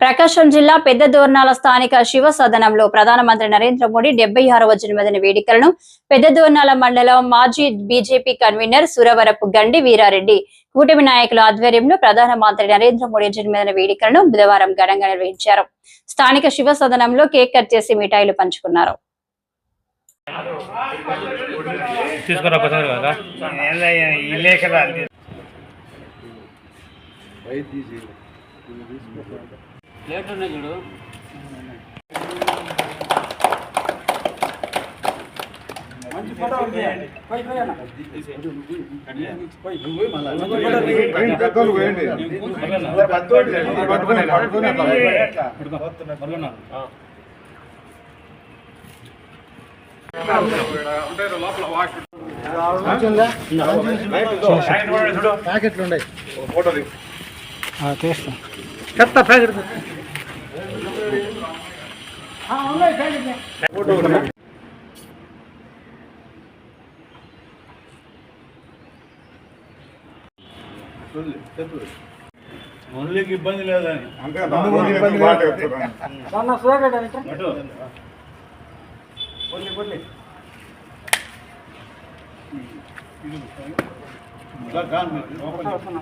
ప్రకాశం జిల్లా పెద్ద దోర్నాల స్థానిక శివ సదనంలో ప్రధానమంత్రి నరేంద్ర మోడీ డెబ్బై ఆరవ జన్మదిన వేడుకలను పెద్ద దోర్నాల మండలం మాజీ బీజేపీ కన్వీనర్ సురవరపు గండి వీరారెడ్డి కూటమి నాయకుల ఆధ్వర్యంలో ప్రధానమంత్రి నరేంద్ర మోడీ జన్మదిన వేడుకలను బుధవారం ఘనంగా నిర్వహించారు. స్థానిక శివ సదనంలో కేక్ కట్ చేసి మిఠాయిలు పంచుకున్నారు. తీసుకురా ప్లేట్ ఉన్నాయి చూడు. లోపలికి. శంకరా ప్లేట్ చించకండి ఉన్నావు తలా ఇంకో పెట్టి తింటా. దాని రైట్. ఫోటో తీపి. అవును బాయ్. రా దేవన్నారా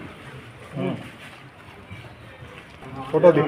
ফটো দিন